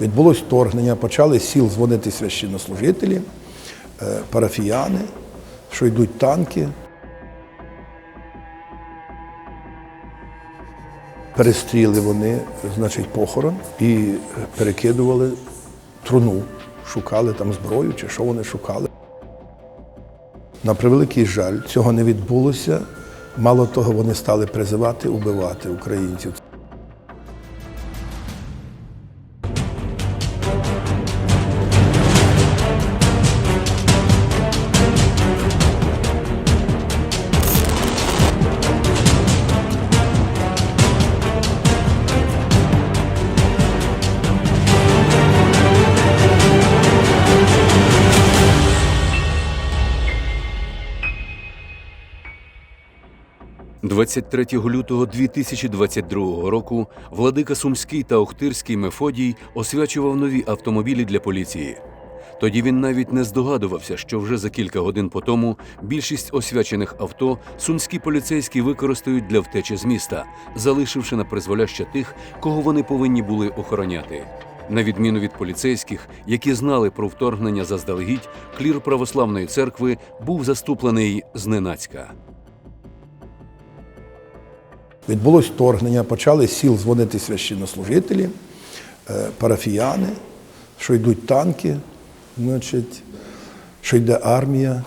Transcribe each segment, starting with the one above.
Відбулось вторгнення, почали сіл дзвонити священнослужителі, е, парафіяни, що йдуть танки. Перестріли вони, значить, похорон і перекидували труну, шукали там зброю чи що вони шукали. На превеликий жаль, цього не відбулося. Мало того, вони стали призивати убивати українців. – 23 лютого 2022 року владика Сумський та Охтирський Мефодій освячував нові автомобілі для поліції. Тоді він навіть не здогадувався, що вже за кілька годин по тому більшість освячених авто сумські поліцейські використають для втечі з міста, залишивши на призволяще тих, кого вони повинні були охороняти. На відміну від поліцейських, які знали про вторгнення заздалегідь, клір православної церкви був заступлений зненацька. Відбулось вторгнення, почали сіл дзвонити священнослужителі, е, парафіяни, що йдуть танки, значить, що йде армія.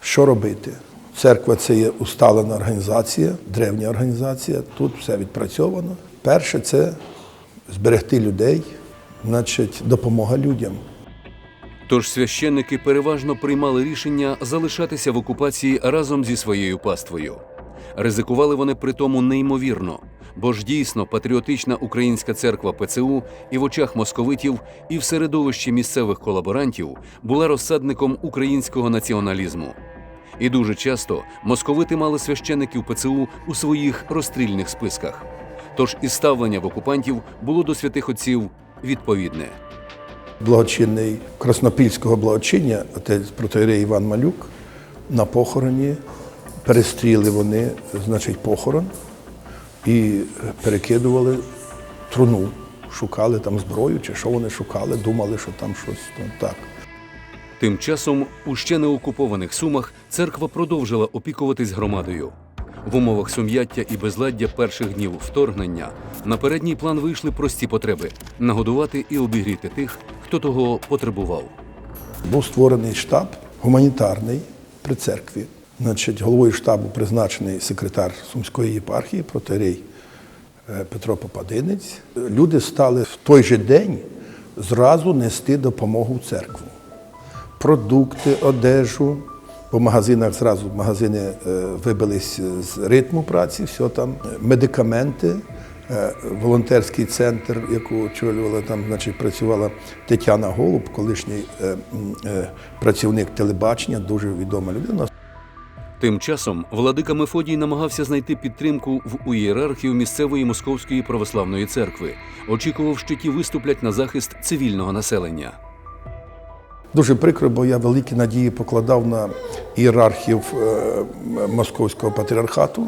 Що робити? Церква це є усталена організація, древня організація, тут все відпрацьовано. Перше це зберегти людей, значить, допомога людям. Тож священники переважно приймали рішення залишатися в окупації разом зі своєю паствою. Ризикували вони при тому неймовірно, бо ж дійсно патріотична українська церква ПЦУ і в очах московитів, і в середовищі місцевих колаборантів була розсадником українського націоналізму. І дуже часто московити мали священиків ПЦУ у своїх розстрільних списках. Тож і ставлення в окупантів було до святих отців відповідне. благочинний Краснопільського благочиння, отець протоєрей Іван Малюк, на похороні перестріли вони, значить, похорон і перекидували труну, шукали там зброю чи що вони шукали, думали, що там щось там так. Тим часом у ще не окупованих сумах церква продовжила опікуватись громадою. В умовах сум'яття і безладдя перших днів вторгнення на передній план вийшли прості потреби нагодувати і обігріти тих, хто того потребував. Був створений штаб гуманітарний при церкві. Значить, головою штабу призначений секретар Сумської єпархії, протоєрей е, Петро Попадинець. Люди стали в той же день зразу нести допомогу в церкву. Продукти, одежу. По магазинах зразу магазини е, вибились з ритму праці, все там, медикаменти, е, волонтерський центр, яку очолювала там, значить, працювала Тетяна Голуб, колишній працівник телебачення, дуже відома людина. Тим часом владика Мефодій намагався знайти підтримку в у ієрархів місцевої московської православної церкви. Очікував, що ті виступлять на захист цивільного населення. Дуже прикро, бо я великі надії покладав на ієрархів е, Московського патріархату,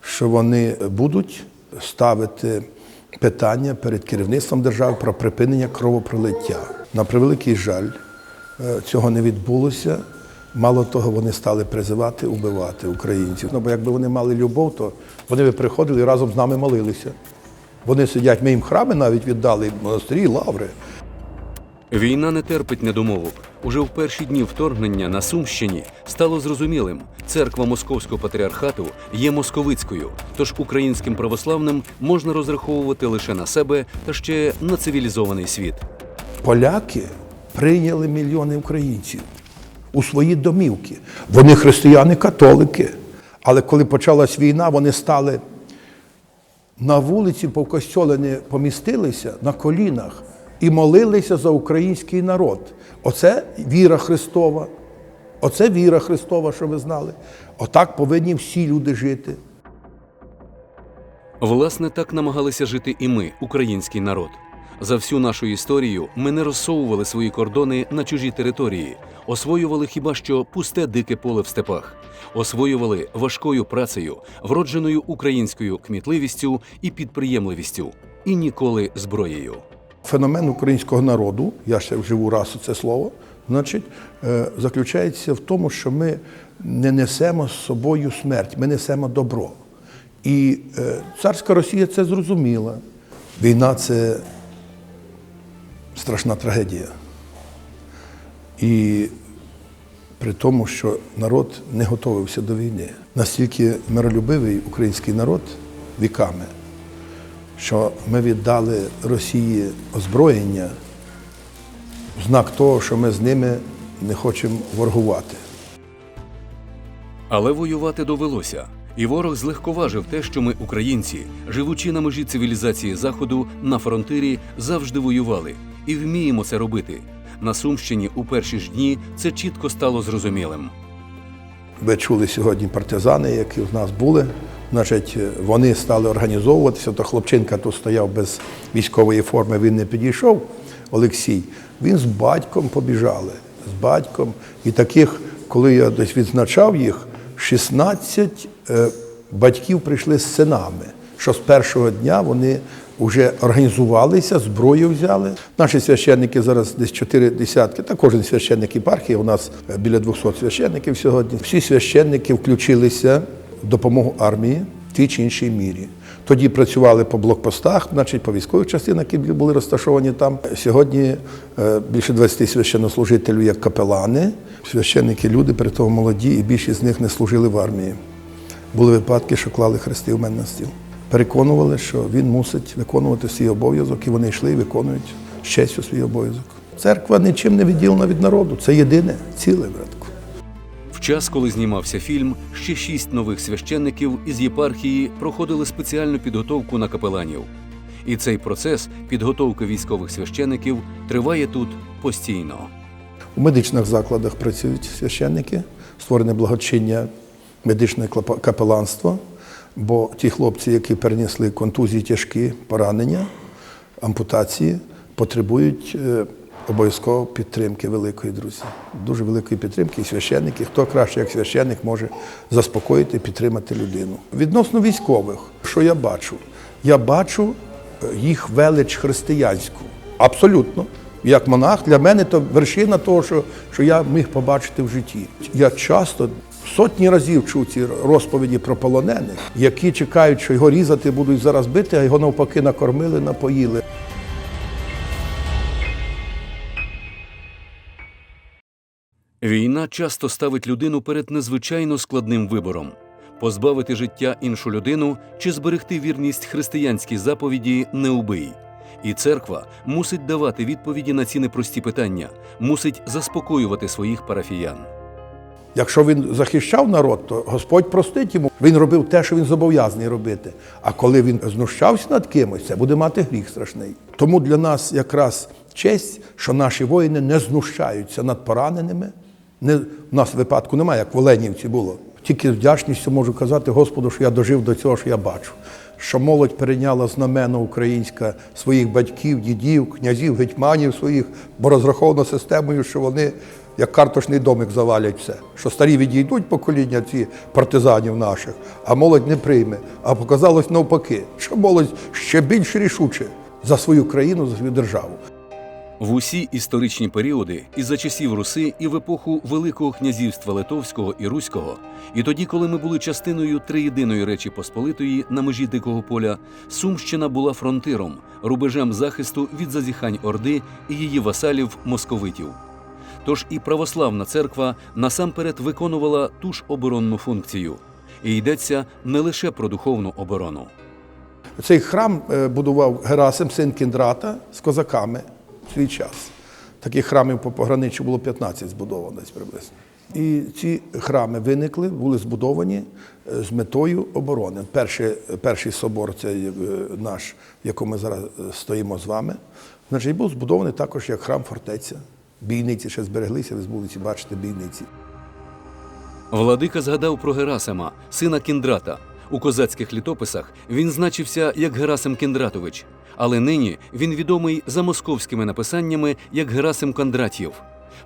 що вони будуть ставити питання перед керівництвом держави про припинення кровопролиття. На превеликий жаль, е, цього не відбулося. Мало того, вони стали призивати убивати українців. Ну, бо якби вони мали любов, то вони би приходили і разом з нами молилися. Вони сидять, ми їм храми навіть віддали, монастирі, лаври. Війна не терпить недомовок. Уже в перші дні вторгнення на Сумщині стало зрозумілим, церква московського патріархату є московицькою, тож українським православним можна розраховувати лише на себе та ще на цивілізований світ. Поляки прийняли мільйони українців у свої домівки. Вони християни-католики. Але коли почалась війна, вони стали на вулиці, по костьолі не помістилися на колінах і молилися за український народ. Оце віра Христова. Оце віра Христова, що ви знали. Отак повинні всі люди жити. Власне, так намагалися жити і ми, український народ. За всю нашу історію ми не розсовували свої кордони на чужі території, освоювали хіба що пусте дике поле в степах, освоювали важкою працею, вродженою українською кмітливістю і підприємливістю, і ніколи зброєю. феномен українського народу, я ще вживу раз це слово, значить, е, заключається в тому, що ми не несемо з собою смерть, ми несемо добро. І е, царська Росія це зрозуміла. Війна це страшна трагедія. І при тому, що народ не готувався до війни. Настільки миролюбивий український народ віками, що ми віддали Росії озброєння в знак того, що ми з ними не хочемо воргувати. Але воювати довелося. І ворог злегковажив те, що ми, українці, живучи на межі цивілізації Заходу, на фронтирі завжди воювали і вміємо це робити. На Сумщині у перші ж дні це чітко стало зрозумілим. Ви чули сьогодні партизани, які в нас були. Значить, вони стали організовуватися. То хлопчинка тут стояв без військової форми, він не підійшов. Олексій. Він з батьком побіжали. З батьком. І таких, коли я десь відзначав їх, 16 е, батьків прийшли з синами, що з першого дня вони вже організувалися, зброю взяли. Наші священники зараз десь чотири десятки, та кожен священник єпархії, у нас біля 200 священників сьогодні. Всі священники включилися в допомогу армії в тій чи іншій мірі. Тоді працювали по блокпостах, значить по військових частинах, які були розташовані там. Сьогодні е, більше 20 священнослужителів як капелани. Священники люди, при тому молоді, і більшість з них не служили в армії. Були випадки, що клали хрести в мене на стіл. Переконували, що він мусить виконувати свій обов'язок, і вони йшли і виконують з честю свій обов'язок. Церква нічим не відділена від народу. Це єдине ціле, братку. В час, коли знімався фільм, ще шість нових священників із єпархії проходили спеціальну підготовку на капеланів. І цей процес підготовки військових священників триває тут постійно. У медичних закладах працюють священники, створене благочиння медичне капеланство, бо ті хлопці, які перенесли контузії тяжкі поранення, ампутації, потребують е, обов'язково підтримки великої, друзі. Дуже великої підтримки. І священники, хто краще, як священник, може заспокоїти підтримати людину. Відносно військових, що я бачу? Я бачу е, їх велич християнську. Абсолютно. Як монах, для мене то вершина того, що, що я міг побачити в житті. Я часто сотні разів чув ці розповіді про полонених, які чекають, що його різати будуть зараз бити, а його навпаки накормили, напоїли. Війна часто ставить людину перед незвичайно складним вибором позбавити життя іншу людину чи зберегти вірність християнській заповіді не убий. І церква мусить давати відповіді на ці непрості питання, мусить заспокоювати своїх парафіян. Якщо він захищав народ, то Господь простить йому. Він робив те, що він зобов'язаний робити. А коли він знущався над кимось, це буде мати гріх страшний. Тому для нас якраз честь, що наші воїни не знущаються над пораненими. Не, в нас випадку немає, як в Оленівці було. Тільки з вдячністю можу казати Господу, що я дожив до цього, що я бачу. Що молодь перейняла знамено українська своїх батьків, дідів, князів, гетьманів своїх, бо розраховано системою, що вони як карточний домик завалять все. Що старі відійдуть покоління ці партизанів наших, а молодь не прийме. А показалось навпаки, що молодь ще більш рішуче за свою країну, за свою державу. В усі історичні періоди, і за часів Руси, і в епоху Великого князівства Литовського і Руського, і тоді, коли ми були частиною триєдиної Речі Посполитої на межі Дикого поля, Сумщина була фронтиром, рубежем захисту від зазіхань Орди і її васалів московитів. Тож і православна церква насамперед виконувала ту ж оборонну функцію. І йдеться не лише про духовну оборону. Цей храм е, будував Герасим, син Кіндрата, з козаками в свій час. Таких храмів по пограниччю було 15 збудовано десь приблизно. І ці храми виникли, були збудовані е, з метою оборони. Перший, перший собор, це е, наш, в якому ми зараз стоїмо з вами, значить, був збудований також як храм фортеця. Бійниці ще збереглися, ви з бачите бійниці. Владика згадав про Герасима, сина Кіндрата. У козацьких літописах він значився як Герасим Кіндратович, але нині він відомий за московськими написаннями як Герасим Кондратів.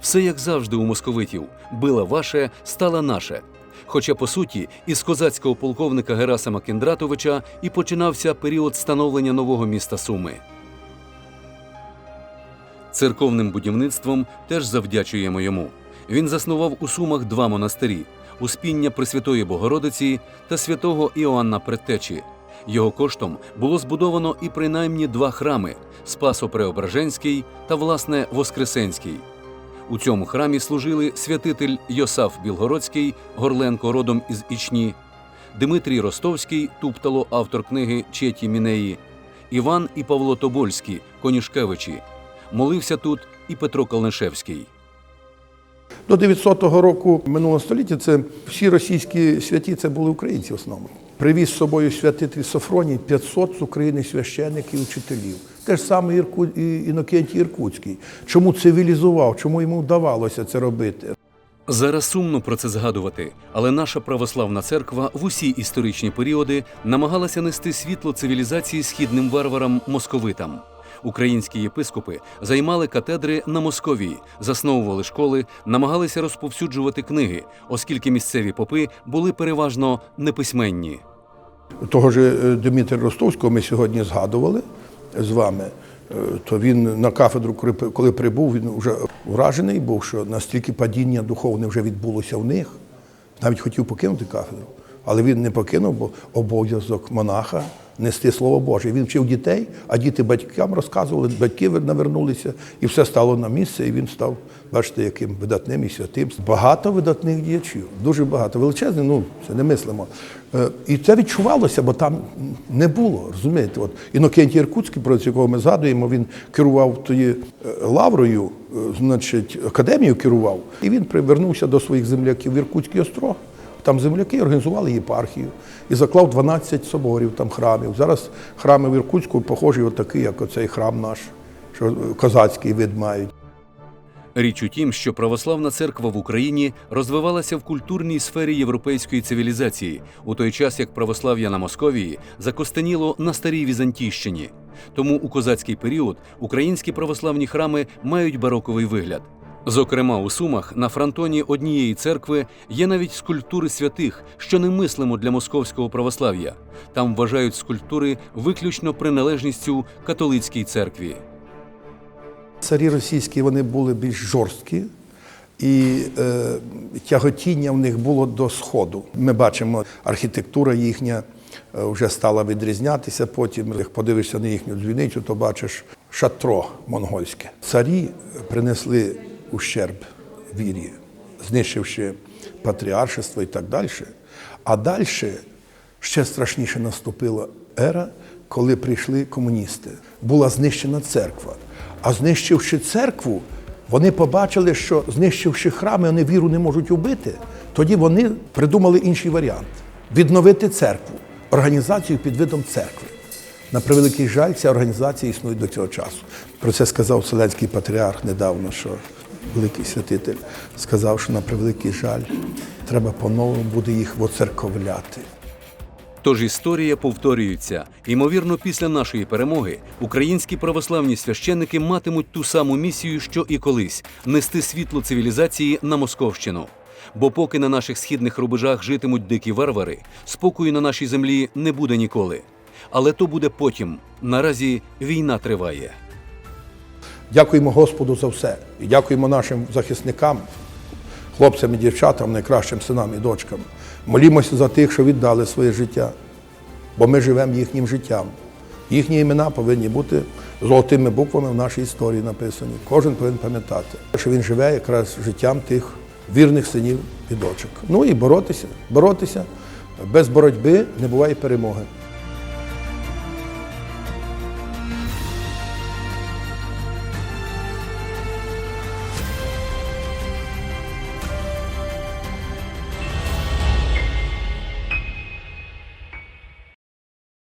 Все як завжди у московитів била ваше, стало наше. Хоча, по суті, із козацького полковника Герасима Кіндратовича і починався період становлення нового міста Суми. Церковним будівництвом теж завдячуємо йому. Він заснував у Сумах два монастирі Успіння Пресвятої Богородиці та святого Іоанна Предтечі. Його коштом було збудовано і принаймні два храми Спасо-Преображенський та, власне, Воскресенський. У цьому храмі служили святитель Йосаф Білгородський, Горленко родом із Ічні, Дмитрій Ростовський, Туптало, автор книги Четі Мінеї, Іван і Павло Тобольські, Конюшкевичі. Молився тут і Петро Калнишевський. До 900 року минулого століття це всі російські святі це були українці в основному. Привіз з собою святитель Софроній 500 з України священників і вчителів. Те ж саме Ірку... Інокентій Іркутський. Чому цивілізував, чому йому вдавалося це робити? Зараз сумно про це згадувати, але наша православна церква в усі історичні періоди намагалася нести світло цивілізації східним варварам московитам. Українські єпископи займали катедри на Московії, засновували школи, намагалися розповсюджувати книги, оскільки місцеві попи були переважно неписьменні. Того ж е, Дмитра Ростовського ми сьогодні згадували з вами. Е, То він на кафедру, коли- прибув, він вже вражений був, що настільки падіння духовне вже відбулося в них. Навіть хотів покинути кафедру, але він не покинув, бо обов'язок монаха нести слово Боже. Він вчив дітей, а діти батькам розказували, батьки навернулися, і все стало на місце, і він став, бачите, яким видатним і святим. Багато видатних діячів, дуже багато. Величезне, ну це не мислимо. Е, І це відчувалося, бо там не було. Розумієте, от Інокентій Іркутський, про якого ми згадуємо, він керував тої е, лаврою, е, значить, академію керував, і він привернувся до своїх земляків в Іркутський острог. Там земляки організували єпархію і заклав 12 соборів, там храмів. Зараз храми в Іркутську похожі отакі, як оцей храм наш, що козацький вид мають. Річ у тім, що православна церква в Україні розвивалася в культурній сфері європейської цивілізації, у той час як православ'я на Московії закостеніло на старій Візантійщині. Тому у козацький період українські православні храми мають бароковий вигляд. Зокрема, у Сумах на фронтоні однієї церкви є навіть скульптури святих, що немислимо для московського православ'я. Там вважають скульптури виключно приналежністю католицькій церкві. Царі російські вони були більш жорсткі, і е, тяготіння в них було до сходу. Ми бачимо, архітектура їхня е, вже стала відрізнятися. Потім, як подивишся на їхню дзвіницю, то бачиш шатро монгольське. Царі принесли ущерб вірі, знищивши патріаршество і так далі. А далі ще страшніше наступила ера, коли прийшли комуністи. Була знищена церква. А знищивши церкву, вони побачили, що знищивши храми, вони віру не можуть убити. Тоді вони придумали інший варіант відновити церкву, організацію під видом церкви. На превеликий жаль, ця організація існує до цього часу. Про це сказав Вселенський патріарх недавно, що великий святитель сказав, що на превеликий жаль треба по-новому буде їх воцерковляти. Тож історія повторюється. Ймовірно, після нашої перемоги українські православні священники матимуть ту саму місію, що і колись нести світло цивілізації на Московщину. Бо поки на наших східних рубежах житимуть дикі варвари, спокою на нашій землі не буде ніколи. Але то буде потім. Наразі війна триває. Дякуємо Господу за все. І дякуємо нашим захисникам, хлопцям і дівчатам, найкращим синам і дочкам. Молімося за тих, що віддали своє життя, бо ми живемо їхнім життям. Їхні імена повинні бути золотими буквами в нашій історії написані. Кожен повинен пам'ятати, що він живе якраз життям тих вірних синів і дочок. Ну і боротися, боротися. Без боротьби не буває перемоги.